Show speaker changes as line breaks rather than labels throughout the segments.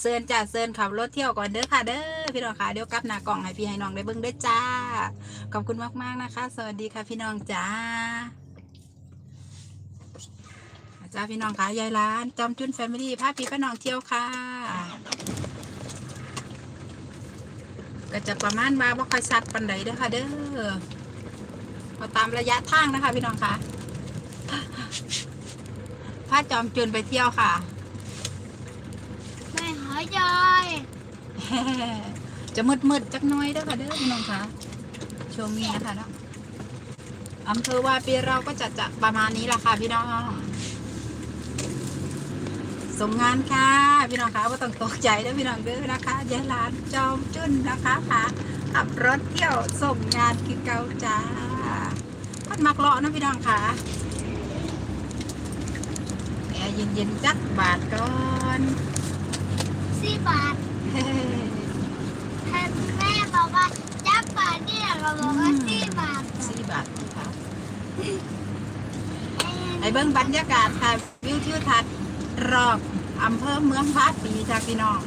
เซินจ้าเซินขับรถเที่ยวก่อนเด้อค่ะเด้อพี่น้องค่ะเดี๋ยวกลับหน้ากล่องให้พี่ให้น้องได้เบิ่งด้อจ้า ขอบคุณมากๆนะคะ สวัสดีค่ะพี่น้องจ้าจ้าพี่น้องค่ะยายร้านจอมจุนแฟมิลี่พาพี่ป้าน้องเที่ยวค่ะ ก็จะประมาณว่าบ่ค่อยซัดปันใดเด้อค่ะ เด้อเอาตามระยะทางนะคะ พี่น้องค่ะพาจอมจุนไปเที่ยวค่ะ
ไม่หาย จะ
มืดมืดๆจักหน้อยเด้อค่ะเด้อพี่น้องคะช่วงนี้นะคะเนาะอำเภอวาปีเราก็จะจะประมาณนี้ละค่ะพี่น้องส่งงานค่ะ พี่น้องคะว่าต้องตกใจเด้อพี่น้องเด้อนะคะยายหลานจอมจุนนะคะค่ะขับรถเที่ยวส่งงานคือเกาจ้าพัดมักเลาะนะพี่น้องค่ะแอร์เย็นๆจักบาทก่อน
สี่บาทแม่บอกว่าจับบาทเนี่ยเราบอกว่าสี่บาท
สี่บาทค่ะไอ้เบิ้งบรรยากาศค่ะวิวทิวทัศน์รอบอำเภอเมืองพาปีจ้าพี่น้อง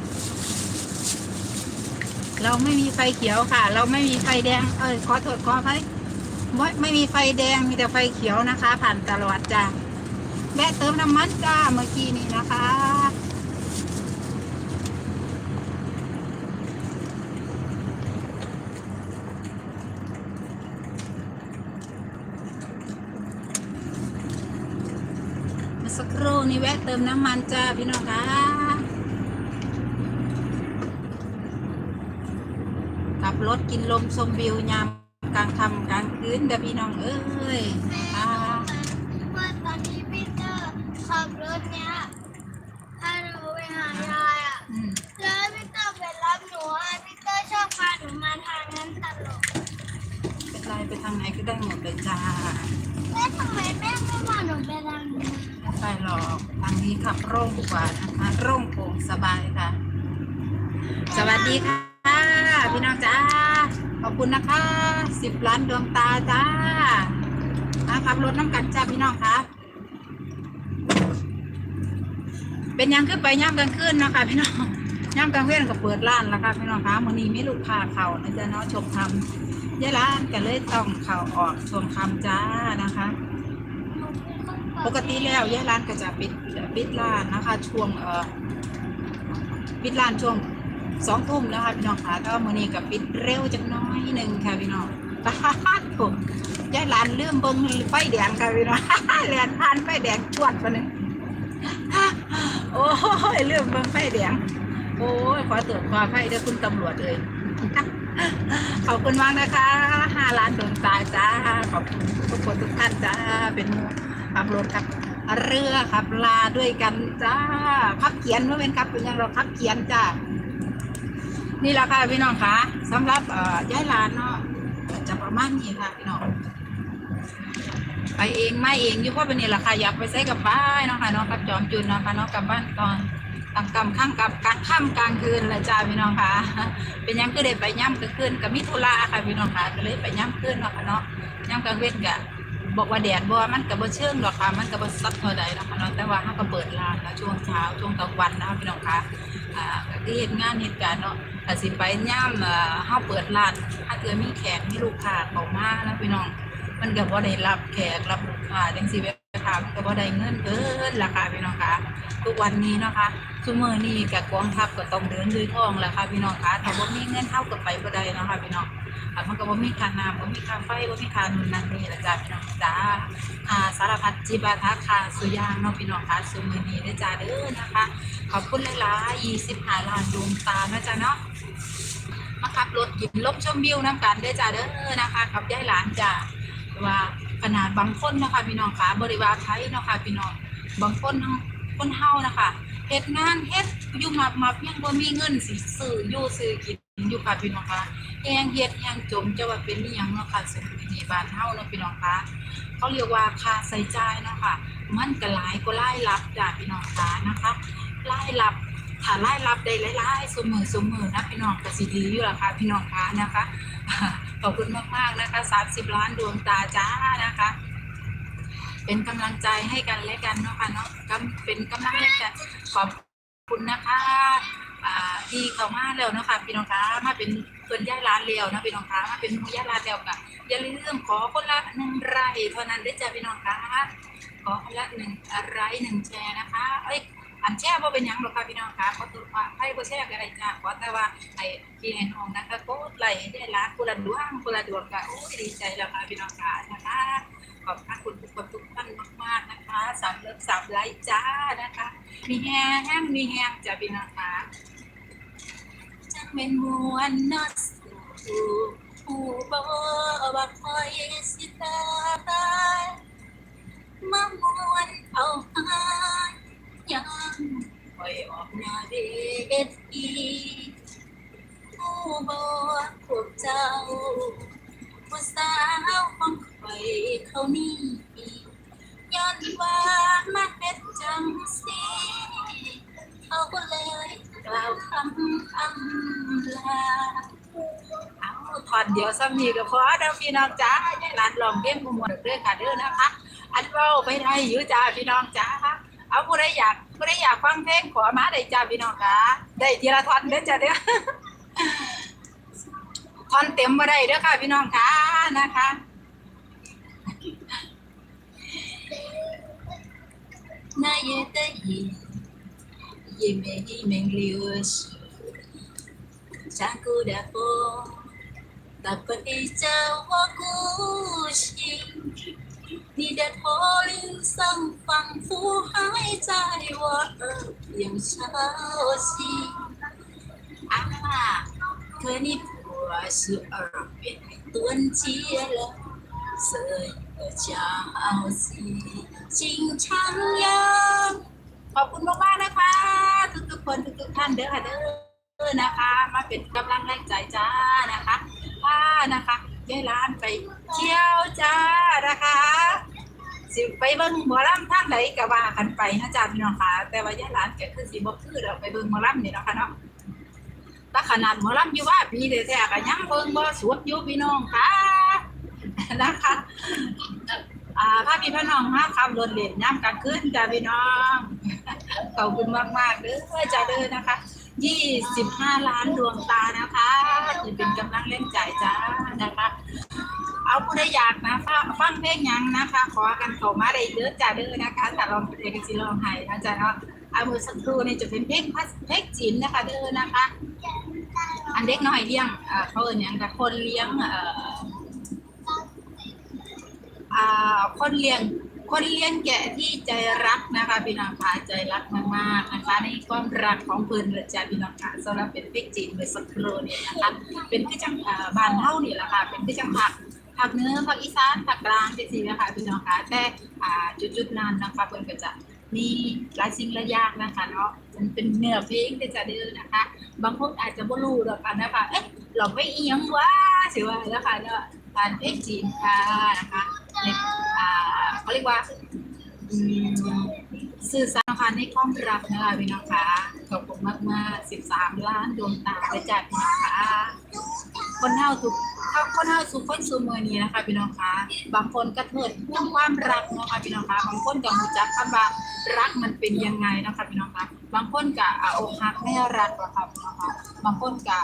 เราไม่มีไฟเขียวค่ะ เราไม่มีไฟแดง เอ้ยขอโทษขออภัยไม่ไม่มีไฟแดงมีแต่ไฟเขียวนะคะ ผ่านตลอดจ้าแวะเติมน้ำมันจ้าเมื่อกี้นี้นะคะ เมื่อสักครู่ นี้แวะเติมน้ำมันจ้าพี่น้องคะขับรถกินลมชมวิวยามกลางค่ำกลางคืนเด้อพี่น้องเอ้ยอ่า
ว่าตอนนี้พีเตอร์ขับรถเนี้ยพาหนูไปหายายอะ
อืม
แล้วพีเตอร์ไปรับหนูอะพีเตอร์ชอบพาหนูมาทางนั้นตลอด
เป็นไรไปทางไหนก็ได้หมดเลยจ้า
แม่ทำไมแม่ไม่พาหนูไปทาง
ไปหรอกทางนี้ขับร่งกว่านะคะร่งโปร่งสบายค่ะ สวัสดีค่ะ พี่น้องจ้า ขอบคุณนะคะสิบล้านดวงตาจ้าอะขับรถน้ำกันจ้าพี่น้องคะเป็นยังขึ้นไปย่ำกลางคืนนะคะพี่น้องย่ำกลางเว้นก็เปิดร้านแล้วค่ะพี่น้องคะวันนี้มีลูกค้าเขานะจ๊ะเนาะชมคำ ยายร้านก็เลยต้องเข่าออกชมคำจ้านะคะ ปกติแล้วยายร้านก็จะปิดปิดร้านนะคะ ช่วงเอ่อปิดร้านช่วงสองทุ่มนะคะพี่น้องค่ะก็มื้อนี้ก็ปิดเร็วจักหน้อยหนึ่งค่ะพี่น้องปาผมยายร้านเลื่อมเบิ้งไฟแดงค่ะพี่น้องแลนผ่านไฟแดงจวดมาหนึ่งโอ้ยเลื่อมเบิ้งไฟแดง โอ้ยขอตรวจขอไฟด้วยคุณตำรวจเลย ขอบคุณมากนะคะห้าล้านดวงตาจ้า ขอบคุณทุกคนทุกท่านจ้า เป็นขับรถขับเรือขับลาด้วยกันจ้าขับเขียนว่าเป็นขับเป็นยังเราขับเขียนจ้า นี่แหละค่ะพี่น้องคะสำหรับเอ่อย่ายลานเนาะจะประมาณนี้ค่ะพี่น้องไปเองไม่เองยู่เพราะเป็นนี่แหละค่ะอยากไปใช้กับบ้านเนาะค่ะเนาะกับจอมจุนเนาะค่ะเนาะกับบ้านตอน กลางกำข้างกับกลางค่ำกลางคืนเลยจ้าพี่น้องค่ะ เป็นหยังก็ได้ไปย่ำกลางคืนกับมิถุลาค่ะพี่น้องค่ะก็เลยไปย่ำคืนเนาะค่ะเนาะย่ำกลางเว้นกะบอกว่าแดดบ่มันกับบ่เชิงหรอกค่ะ มันกับบ่ซัดเท่าใดเนาะค่ะเนาะแต่ว่าเขาก็เปิดร้านนะช่วงเช้าช่วงกลางวันนะคะพี่น้องค่ะอ่าก็คือเหตุงานเหตุการณ์เนาะแต่สิไปย่ำเอ่อเฮาเปิดร้านถ้าเกิดมีแขกมีลูกค้าเข้ามานะพี่น้อง มันก็บ่ได้รับแขกรับลูกค้าจังซี่แม่ค่ะมันก็บ่ได้เงินเกินราคาพี่น้องค่ะทุกวันนี้เนาะคะ ซุมื้อนี้ก็กองทัพก็ต้องเดินด้วยท้องแหล้วค่ะพี่น้องคะถ้าบ่ามีเงินเฮาก็ไปบ่ได้นะคะพี่น้องอะมันก็บ่ามีค่าน้ำบ่มีค่าไฟบ่มีค่านู่นนั่นนี่ละจ้าพี่น้องจ้าอ่าสารพัดจิบาทะค่ะสุยางเนาะพี่น้องคะซุมื้อนี้เด้จ้าเด้อนะคะ ขอบคุณหลายๆ25ล้านดวงตานะจ้าเนาะมาขับรถกินลมชมวิวน้ำกันเด้จ้าเด้อนะคะกับยายหลานจ้าว่าขนาดบางคนนะคะพี่น้องคะบริวารไทยเนาะคะพี่น้องบางคนเนาะคนเฮานะคะ เฮ็ดงานเฮ็ดอยู่มามาเพียงบ่มีเงินสิซื้ออยู่ซื้อกินอยู่ค่ะพี่น้องคะแฮงเฮ็ดแฮงจมจะว่าเป็นอีหยังเนาะค่ะสมัยนี้บ้านเฮาเนาะพี่น้องคะเขาเรียกว่าค่าใช้จ่ายเนาะค่ะมันก็หลายกว่ารายรับจ้ะพี่น้องคะนะคะรายรับถ้ารายรับได้หลายๆเสมอเสมอนะพี่น้องก็สิดีอยู่ล่ะค่ะพี่น้องคะนะคะขอบคุณมากๆนะคะ30ล้านดวงตาจ้านะคะ เป็นกำลังใจให้กันและกันเนาะค่ะเนาะกำเป็นกำลังใจกันขอบคุณนะคะอ่าที่เขามาแล้วนะคะพี่น้องคะมาเป็นเพิ่นย่าร้านเล้วนะพี่น้องคะมาเป็นมู่ย้าร้านแล้วก็อย่าลืมขอคนละหนึ่งไร่เท่านั้นได้จ้าพี่น้องคะขอคนละหนึ่งไร่หนึ่งแชร์นะคะเอ้ย อันแชร์บ่เป็นยังหรอกค่ะพี่น้องคะขอตัวว่าให้บ่แชร์ก็ได้จ้าขอแต่ว่าไอ้พี่ให้น้องนะคะกดไลค์ให้ได้ร้านคนละดวงคนละดวงก็โอ้ยดีใจแล้วค่ะพี่น้องคะนะคะขอบพระคุณทุกคนทุกท่านมากๆนะคะสามเลิฟสามไลค์จ้านะคะ มีแห้งแห้งมีแห้งจะเป็นนะคะจังเป็นมวนนอสสู่ผู้บ่ว่าคอยสิตายมามวนเอา คอยออกหน้าเวทีผู้บ่พวกเจ้าผู้สาวของข่อยเขานี่ย้อนว่ามาเฮ็ดจังสิเขาก็เลยกล่าวคำอำลาเอาถอนเดี๋ยวสามีก็พอเด้อพี่น้องจ้าให้หลานลองเบี้ยมมวนเด้อค่ะเด้อนะคะ อันเว้าไปได้อยู่จ้าพี่น้องจ้า เอาผู้ใดอยากผู้ใดอยากฟังเพลงขอมาได้จ้าพี่น้องค่ะได้ทีละท่อนเด้อจ้าเด้อ ทอนเต็มมาได้เด้อค่ะพี่น้องค่ะนะคะ 那夜的夜，也没没流逝，山谷的风，打破一着我孤心。 你的驼铃声仿佛还在我耳边敲醒。啊，可你不是耳边蹲接了这个消息，经常呀。ขอบคุณมากๆนะคะ ทุกๆคนทุกๆท่านเด้อค่ะเด้อนะคะ มาเป็นกำลังแรงใจจ้านะคะว่านะคะ ย้ายร้านไปเที่ยวจ้านะคะ สิไปเบิ่งหมอลำท่างไหนก็ว่ากันไปนะจ๊ะพี่น้องค่ะ แต่ว่าย้ายร้านก็คือสิบ่คือเราไปเบิ่งหมอลำนี่เนาะค่ะเนาะถ้าขนาดหมอลำอยู่ว่าปีเดียวแท้ก็ยังเบิ่งบ่สวดอยู่พี่น้องค่ะนะคะอ่าพาพี่พี่น้องมาขับรถเล่นย่ำกลางคืนจ้าพี่น้องขอบคุณมากๆเด้อจ้าเด้อนะคะ 25 ล้านดวงตานะคะที่เป็นกำลังเล่นใจจ้านะคะ เอาผู้ใดอยากนะฟังฟังเพลงยังนะคะ ขอกันเข้ามาได้เด้อจ้าเด้อนะคะถ้าลองเพลงกันสิลองให้นะจ๊ะเนาะเอามือสักครู่นี่จะเป็นเพลงพัสเพลงจีนนะคะเด้อนะคะ อันเด็กน้อยเลี้ยงเขาเอิ้นหยังแต่คนเลี้ยงเอ่ออ่าคนเลี้ยง คนเลี้ยงแกะที่ใจรักนะคะพี่น้องคะใจรักมากๆนะคะในความรักของเพิ่นเลยจ้ะพี่น้องคะสำหรับเป็นเฟกจีนเมื่อสักครู่เนี่นะคะเป็นที่จังบานเฮานี่แหละค่ะเป็นที่จังผักผักเนื้อผักอีสานผักกลางจังซี่นะคะพี่น้องคะแต่จุดๆนั้นนะคะเพิ่นก็จะมีหลายสิ่งหลายอย่างนะคะเนาะมันเป็นเนื้อเพลงที่จะเด้อนะคะ บางคนอาจจะบ่รู้หรอกนะคะเอ๊ะเราไม่เอียงวะสิว่าแล้วค่ะเนาะ การเพลงจีนค่ะนะคะในอ่าเขาเรียกว่าสื่อสารผ่านในความรักนะคะพี่น้องคะขอบคุณมากมากๆ13ล้านดวงตาไปจากพี่น้องคะคนเฮาทุกคนเฮาสุขคนสูเมือนี้นะคะพี่น้องคะบางคนก็เถิดพ่วงความรักนะคะพี่น้องคะบางคนก็รู้จักคำว่ารักมันเป็นยังไงนะคะพี่น้องคะบางคนก็อ่าอกหักไม่รักหรอกค่ะพี่น้องคะบางคนก็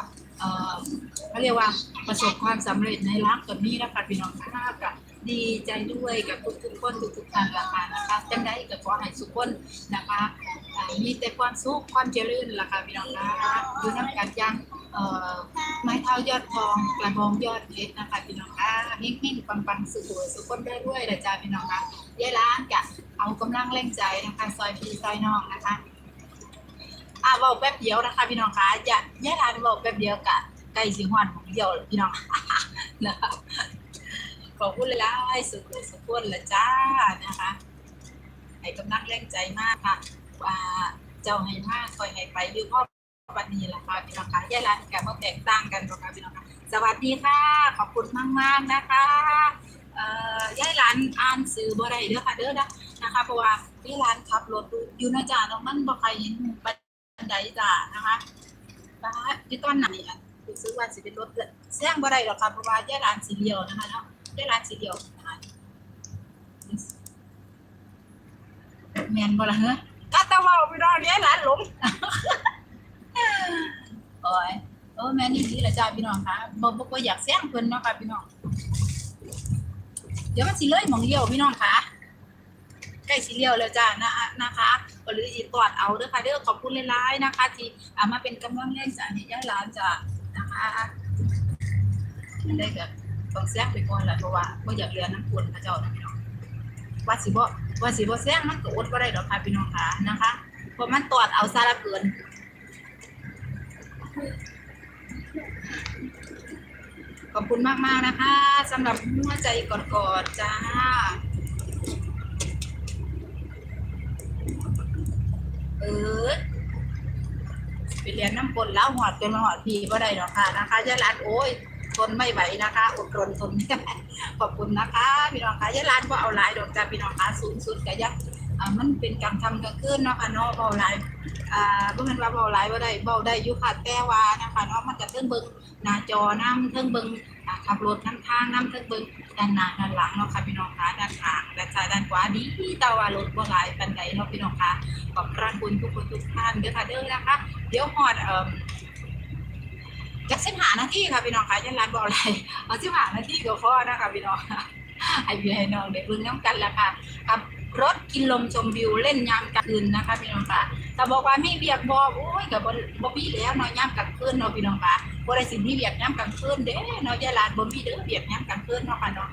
เขาเรียกว่าประสบความสำเร็จในรักกับนี้นะคะพี่น้องคะกับดีใจด้วยกับทุกทุกคนทุกทุกท่านละค่ะนะคะจังได้ก็ขอให้ทุกคนนะคะมีแต่ความสุขความเจริญละค่ะพี่น้องนะคะอยู่น้ำกันยังไม้เท้ายอดทองกระบองยอดเพชรนะคะพี่น้องคะเฮงๆปังๆสุขๆสุขคนได้ด้วยนะจ๊ะพี่น้องคะยายร้านกะเอากำลังแรงใจนะคะซอยพี่ซอยน้องนะคะ อ่าเบาแป๊บเดียวนะคะพี่น้องคะจะยายร้านเบาแป๊บเดียวกะไก่สิงหวันของเดียวพี่น้องนะคะขอบคุณหลายๆสุดสุดคนละจ้านะคะให้กำลังแรงใจมากค่ะว่าเจ้าให้มากคอยให้ไปอยู่พ่อวันนี้ละค่ะพี่น้องค่ะแย่ละแกมาแตกต่างกันหรอกค่ะพี่น้องคะสวัสดีค่ะ ขอบคุณมากมากนะคะเอ่อย่ายหลานอ่านสื่อบ่ได้เด้อค่ะเด้อนะนะคะเพราะว่าย่ายหลานขับรถอยู่นะจ้าเนาะมันบ่ใครเห็นันไดจ้านะคะนะคะที่ตอนไหนอะรู้สึกว่าสิเป็นรถเสียงบ่ได้หรอกค่ะเพราะว่าย่ายหลานสีเดียวนะคะเนาะได้ร้านสีเดียวนะคะแมนบ่ละเฮ้ยก็ตะว่าไปรอเนี้ยร้านหลงอ้ยเออแม่นี่ดีละจ้าพี่น้องค่ะบ่บ่บ่อยากแซงเพิ่นเนาะค่ะพี่น้องเดี๋ยวมันสิเลยมองเลี้ยวพี่น้องค่ะใกล้สิเลี้ยวแล้วจ้านะนะคะ ก็เลยสิตอดเอาเด้อค่ะเด้อขอบคุณหลายๆนะคะ ที่อ่ามาเป็นกำลังแรงใจให้ยายหลานจ้านะคะได้ก็ต้องแซงไปก่อนละเพราะว่าบ่อยากเรียนน้ำคนพระเจ้านะพี่น้องว่าสิบ่ว่าสิบ่แซงมันก็อดบ่ได้ดอกค่ะพี่น้องค่ะนะคะเพราะมันตอดเอาซะละเกินขอบคุณมากมาก ๆ นะคะสำหรับหัวใจกอดๆจ้า ออไปเรียนน้ำปนแล้วหอดจนมาหอดพีก็ได้หรอกค่ะนะคะยายรันโอ้ยทนไม่ไหวนะคะอดทนทนไม่ไหวขอบคุณนะคะพี่น้องคะยายรันก็เอาลายดอกจ้าพี่น้องคะสูงสุดก็ยักอ่ามันเป็นการทำกลางคืนเนาะค่ะเนาะเบาลายอ่าเพื่อนว่าเบาลายว่าได้เบาได้ยุค่ะแต่ว่านะคะเนาะมันจะเทิงเบิงหน้าจอน้ำเทิงเบิงขับรถน้ำทางน้ำเทิงเบิง ด้านหน้าด้านหลังเนาะค่ะพี่น้องคะด้านข้างด้านซ้ายด้านขวาดีแต่ว่ารถบ่หลายปันใดเนาะพี่น้องคะขอบพระคุณทุกคนทุกท่านเด้อค่ะเด้อนะคะ เดี๋ยวหอดเอ่อจักสิบหานาทีค่ะพี่น้องค่ะยันร้านบอกอะไรเอาสิบหานาทีก็พอนะคะพี่น้องให้พี่ให้น้องได้เบิ่งน้ำกันละค่ะกับรถกินลมชมวิวเล่นยามกลางคืนนะคะพี่น้องค่ะ ถ้าบอกว่าไม่เบียกบอโอ้ยกับบ่มีแล้วเนาะยามกลางคืนเนาะพี่น้องค่ะบ่ได้สิมีเบียกยามกลางคืนเด้เนาะยายหลานบ่มีเด้อเบียกยามกลางคืนเนาะค่ะเนาะ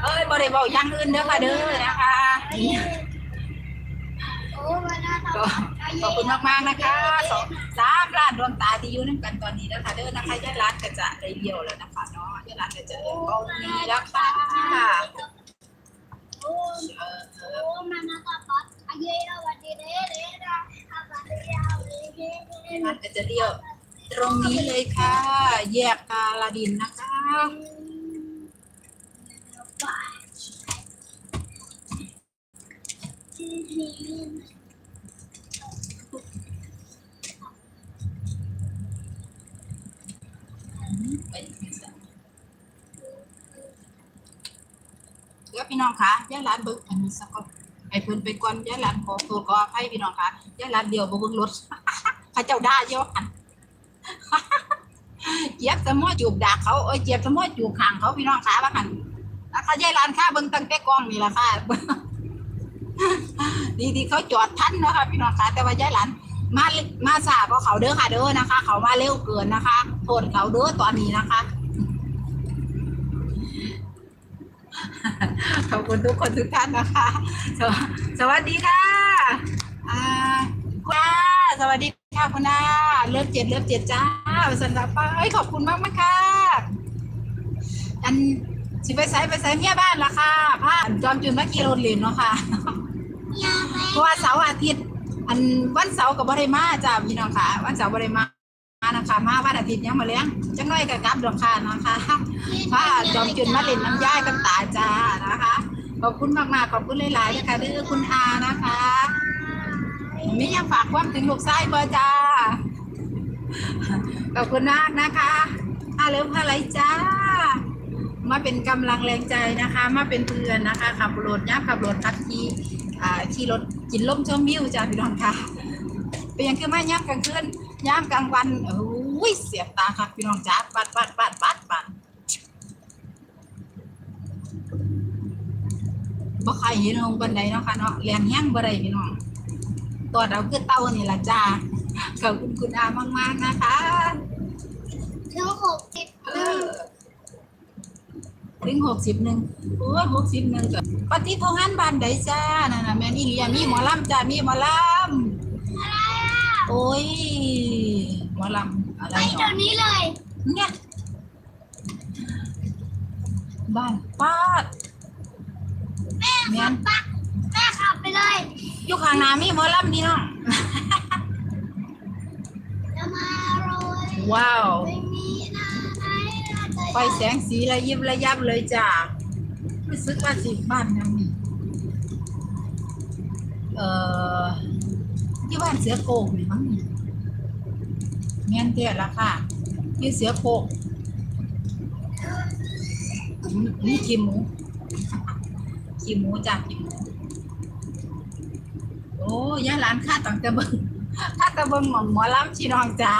เอ้ยบ่ได้เว้าอย่างอื่นเด้อค่ะเด้อนะคะ
โอ้วันนั้น
ก็ขอบคุณมากๆนะคะสองสามล้านดวงตาที่อยู่น้ำกันตอนนี้นะคะเด้อนะคะยายร้านก็จะได้เดียวแล้วนะคะเนาะยายร้านก็จะเริ่มเบานี้แล้วค่ะ
โอ้
เออเออ
โอ้มันนะครับปัดอาเยอะวันดียวเลยเด้เด้
มันก็จะเลี้ยว ตรงนี้เลยค่ะ แยกกาลาดินนะคะไป ดี๋ยวพี่น้องคะยายร้านเบิกอันนี้สักก่อนไอ้เพิ่นไปก่อนยายร้านขอโทษขออภัยพี่น้องคะยายร้านเดียวบ่เบิ่งรถเขาเจ้าด่าเยอะอันเจี๊ยบสมอจูบดาเขาเอ้ยเจี๊ยบสมอจูบขางเขาพี่น้องขาว่าหันแล้วเขายายร้านค่าเบิ่งตั้งแต่กล้องนี่ละค่ะดีที่เขาจอดทันนะคะพี่น้องคะแต่ว่ายายร้านมามาสาก็เขาเด้อค่ะเด้อนะคะ เขามาเร็วเกินนะคะโทษเขาเด้อตอนนี้นะคะ ขอบคุณทุกคนทุกท่านนะคะ สวัสดีค่ะอ่าคุณอาสวัสดีค่ะคุณอาเลิฟเจ็ดเลิฟเจ็ดจ้าสันดาป้าเอ้ยขอบคุณมากมากค่ะ อันสิไปใส่ไปใส่เมียบ้านละค่ะผ้าจอมจุนมากี่โรนเหรียญเนาะค่ะเพราะว่าเสาร์อาทิตย์ อันวันเสาร์กับบริมาจ้าพี่น้องค่ะ วันเสาร์บริมา นะคะมาวันอาทิตย์ยังมาเลี้ยงจังน้อยกับกลับดอกค่ะนะคะว่าจอมจุนมาเล่นน้ำย่ายกันตาจ้านะคะขอบคุณมากๆขอบคุณหลายๆนะคะเด้อคุณอานะคะม่ยังฝากความถึงลูกไส้เบอร์จ้าขอบคุณมากนะคะอาเลิฟอะไรจ้า มาเป็นกำลังแรงใจนะคะ มาเป็นเพื่อนนะคะขับรถย่าขับรถทักขี่ขี่รถกินลมชมวิวจ้าพี่น้องค่ะเป็นยังคือมาย่ามกลางคืน ย่ามกลางวันโอ้ยเสียบตาค่ะพี่น้องจ้าปัดปัดปัดปัดปัดบ่ใครเห็นลงบันไดเนาะค่ะเนาะแรงแห้งบ่ได้พี่น้องตัวเราคือเต้านี่ล่ะจ้าขอบคุณคุณอามาก ๆ นะคะ
ถึงหกสิบ
เออถึงหกสิบหนึ่งโอ้ยหกสิบหนึ่งก็ปฏิโทหันบานใดจ้านั่นน่ะแม่นี่เรียมีหมอลำจ้ามีหมอลำ โอ้ยหมอลำอะไร
ไปเดี๋ย
เนาะ
วนี้เลย
เนี่ยบ้านป้าด
แม่
แม่
ขั
น
บปะแม่ขับไปเลย
อยู่ข้างหน้ามีหมอลำนี่เนาะ
จะมาโรย
ว้าว
ไม่มีนะไหนนะเธอ
ไฟแสงสีระยิบระยับเลยจ้ารู้สึกว่าสิบ้านยังมีเอ่อ ที่บ้านเสือโกกนี่มั้งนี่แม่นเตี้ยละค่ะที่เสือโกกนี่ขี้หมูขี้หมูจ้าขี้หมูโอ้ย่าร้านค้าต่างต่เบิงถ้าตะเบิงหม่อมหมอล้ำชีนองจ้า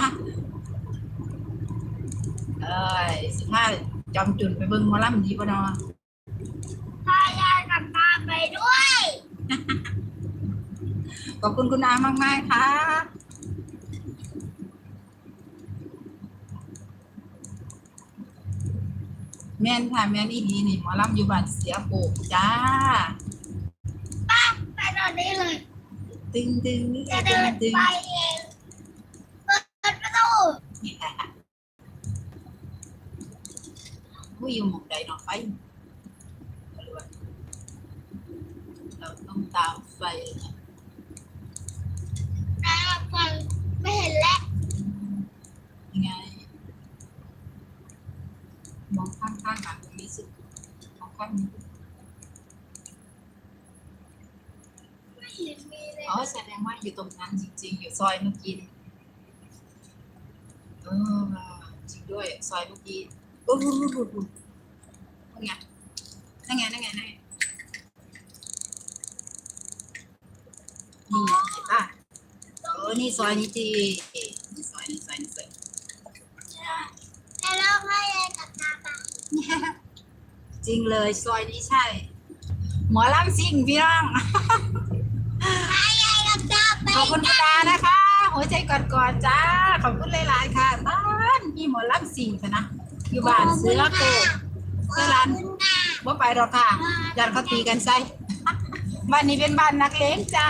เอ้ยสิมาจอมจุนไปเบิงหมอล้ำดีปะเนาะ
พายายกับตาไปด้วย
ข อบคุณคุณอามากๆค่ะ แม่นค่ะ แม่นอีดีนี่หมอลำอยู่บ้านเสียโปกจ้า
ป้าไปตอนนี้เลย
ตึงตึงนี่
จะ
ตึ
เดิ
ง
น
ตึง
ไปเองเปิดประตู
ผู้อยู่หมุมใดเนาะไปเราต้องตามไฟนะ
นายมา ฟังไม่เห็นแล้ว
ยังไง มองข้างข้างๆกันตรงนี้สิมองข้างนี้
ไม่เห็นมีเลย
อ๋อแสดงว่าอยู่ตรงนั้นจริง ๆ อยู่ซอยเมื่อกี้นี่เออจริงด้วยซอยเมื่อกี้โอ้โหนั่นไงนั่นไงนั่นไงนั่นไงนี่เห็นป่ะเออนี่ซอยนี้จีนี่ซอยนี่ซอยนี่ซอย
แล้วพายายกับตาไป
จริงเลยซอยนี้ใช่ หมอลำซิ่งพี่น้อง
พายายกับตาไป
ขอบคุณคุณดานะคะ หัวใจกอดๆจ้า ขอบคุณหลายๆค่ะบ้านพี่หมอลำซิ่งค่ะนะ อยู่บ้านซื้อแล้วโกเสื้อร้าน
คุณตา
บ่ไปหรอกค่ะยันเขาตีกันใส่บ้านนี้เป็นบ้านนักเลงจ้า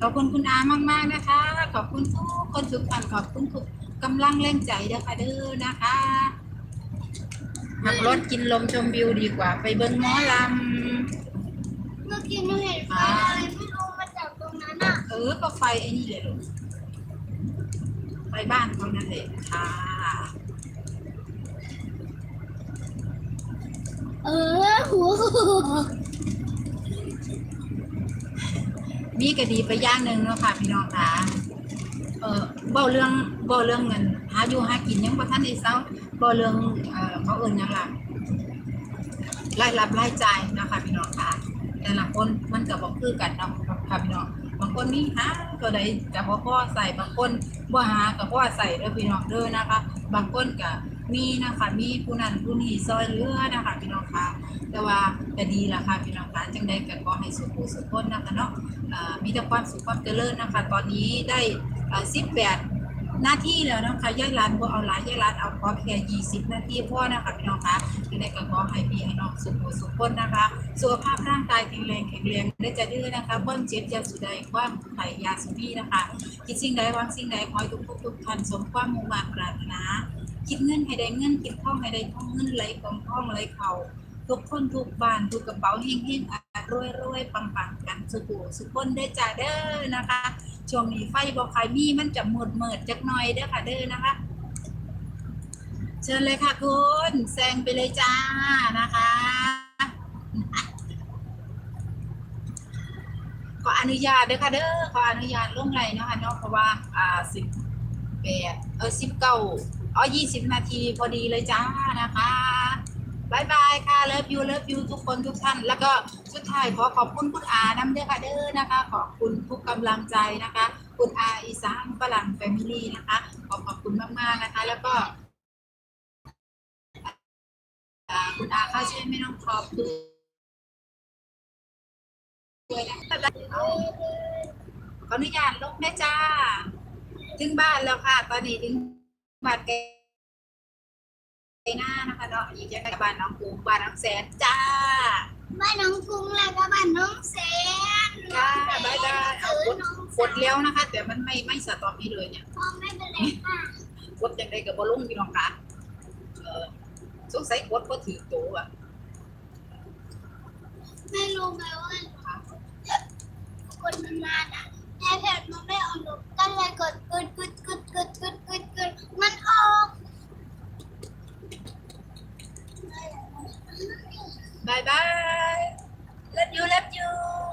ขอบคุณคุณอามาก ๆนะคะ ขอบคุณทุกคนทุกท่านขอบคุณทุกกำลังแรงใจเด้อค่ะเด้อนะคะขับรถกินลมชมวิวดีกว่า ไปเบิ้งหมอล
เมื่อกี้หนูเห็นไฟอะไรไม่รู้มาจากตรงนั้นอะำ
เออก็ไฟไอ้นี่เลยลูกไฟบ้านเขานั่นแหละค่ะ
เออหัว
มีก็ดีไปอย่างหนึ่งเนาะค่ะพี่น้องค่ะเออเบาเรื่องเบาเรื่องเงินหาอยู่หากินยังบ่ทันได้เศร้าเบาเรื่องเอ่อเขาเอิ้นหยังล่ะรายรับรายจ่ายนะคะพี่น้องค่ะ แต่ละคนมันก็บ่คือกันเนาะค่ะพี่น้องบางคนมีหาก็ได้ก็บ่พอใส่บางคนบ่หาก็พอใส่เด้อพี่น้องเด้อนะคะ บางคนก็มีนะคะมีผู้นั้นผู้นี้ซอยเหลือนะคะพี่น้องค่ะ แต่ว่าก็ดีละค่ะพี่น้องค่ะจังใดก็ขอให้สุขสุขคนนะคะเนาะ มีแต่ความสุขความเจริญนะคะ ตอนนี้ได้สิบแปดหน้าที่แล้วนะคะย่ายร้านบ่เอาหลายย่ายร้านเอาพอแค่ยี่สิบนาทีพ่อนะคะพี่น้องคะยังไงก็ขอให้พี่ให้น้องสุขสุขคนนะคะสุขภาพร่างกายแข็งแรงแข็งแรงได้จะดื้อนะคะเบิ้งเจ็บยาสุดใดความไข่ยาสุนีนะคะ คิดสิ่งใดวางสิ่งใดขอให้ทุกทุกทุกท่านสมความมุ่งมั่นปรารถนาคิดเงินให้ได้เงินคิดทองให้ได้ทองเงินไหลกองทองไหลเข่าทุกคนทุกบ้านทุกกระเป๋าเฮงเฮงอ รวยรวยปังปังกันสุขุสุขคนได้อจ้าเด้อนะคะช่วงนี้ไฟบอกใครมีมันจะหมดเมิดจักหน่อยเด้อค่ะเด้อนะคะ เชิญเลยค่ะคุณแซงไปเลยจ้านะคะขออนุญาตเด้อค่ะเด้อขออนุญาตลงไหลเนาะคะเนาะเพราะว่าอ่าสิบแปดเออสิบเก้าอ๋อยี่สิบนาทีพอดีเลยจ้านะคะบายบายค่ะเลิฟยูเลิฟยูทุกคนทุกท่านแล้วก็ สุดท้ายขอขอบคุณคุณอาน้ำเด้อค่ะเด้อนะคะ ขอบคุณทุกกำลังใจนะคะ คุณอาอีสานฝรั่งแฟมิลี่นะคะ ขอขอบคุณมากๆนะคะ แล้วก็คุณอาข้าช่วยไม่ต้องขอบคุณด้วยนะคะขออนุญาตลงแม่จ้า ถึงบ้านแล้วค่ะ ตอนนี้ถึงบ้านแกหน้านะคะเนาะอยู่ใกล้ๆบ้านน้องปูบ้านน้องแสนจ้า
บ้านน้องกุ้งแล้วก็บ้านน้องเซน
น้อได้งแสนได้
ได้อ
ด
น้อง
กดแล้วนะคะ แต่มันไม่ไม่สะตอปนี่เลยเนี่ย
ไม่เป็นไรค่ะ
กดยังไงกับบอลลุ่มพี่น้องคะเออสงสัยกดเพราะถือโตอะ
ไม่รู้ไหมว่าคนทานอะแอร์มันไม่ออกก็เลยกดกดกดกดกดกดกดกดมันออก Bye bye. Love you, love you.